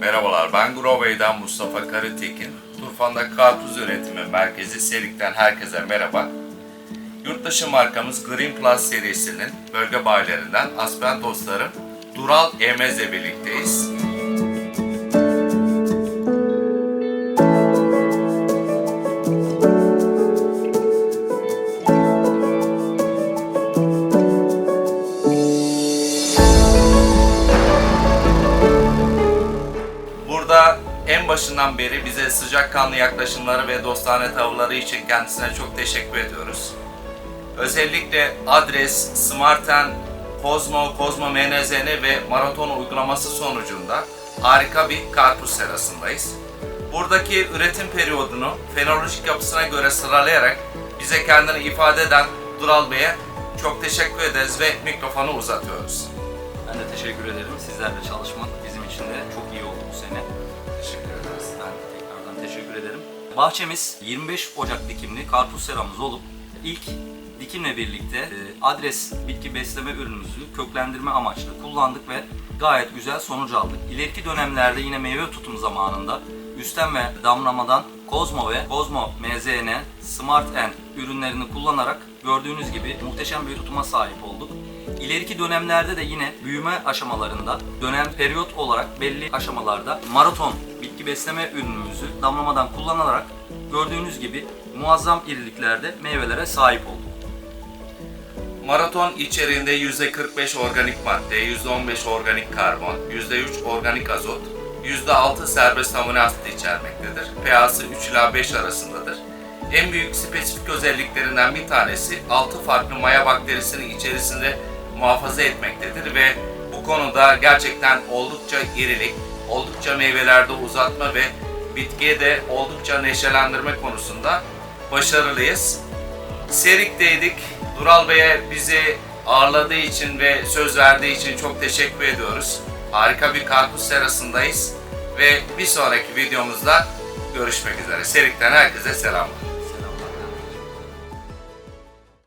Merhabalar, ben Grovey'den Mustafa Karatekin. Turfan'da karpuz üretimi merkezi Selik'ten herkese merhaba. Yurtdışı markamız Green Plus serisinin bölge bayilerinden Aspen Dostlarım Dural Emez'le birlikteyiz. En başından beri bize sıcakkanlı yaklaşımları ve dostane tavırları için kendisine çok teşekkür ediyoruz. Özellikle Adres, Smarten, Kozmo, Kozmo MNZN ve Maraton uygulaması sonucunda harika bir karpuz serasındayız. Buradaki üretim periyodunu fenolojik yapısına göre sıralayarak bize kendini ifade eden Dural Bey'e çok teşekkür ederiz ve mikrofonu uzatıyoruz. Ben de teşekkür ederim. Sizlerle çalışmak bizim için de çok iyi oldu bu sene. Teşekkür ederiz. Ben tekrardan teşekkür ederim. Bahçemiz 25 Ocak dikimli karpuz seramız olup ilk dikimle birlikte e, adres bitki besleme ürünümüzü köklendirme amaçlı kullandık ve gayet güzel sonuç aldık. İleriki dönemlerde yine meyve tutum zamanında üstten ve damlamadan Kozmo ve Kozmo MZN, Smart N ürünlerini kullanarak gördüğünüz gibi muhteşem bir tutuma sahip olduk. İleriki dönemlerde de yine büyüme aşamalarında dönem periyot olarak belli aşamalarda maraton bitki besleme ürünümüzü damlamadan kullanarak gördüğünüz gibi muazzam iriliklerde meyvelere sahip olduk. Maraton içeriğinde %45 organik madde, %15 organik karbon, %3 organik azot, %6 serbest amino asit içermektedir. pH'sı 3 ila 5 arasındadır. En büyük spesifik özelliklerinden bir tanesi 6 farklı maya bakterisini içerisinde muhafaza etmektedir ve bu konuda gerçekten oldukça irilik, oldukça meyvelerde uzatma ve bitkiye de oldukça neşelendirme konusunda başarılıyız. Serik'teydik. Dural Bey'e bizi ağırladığı için ve söz verdiği için çok teşekkür ediyoruz. Harika bir karpuz serasındayız ve bir sonraki videomuzda görüşmek üzere. Serik'ten herkese selamlar.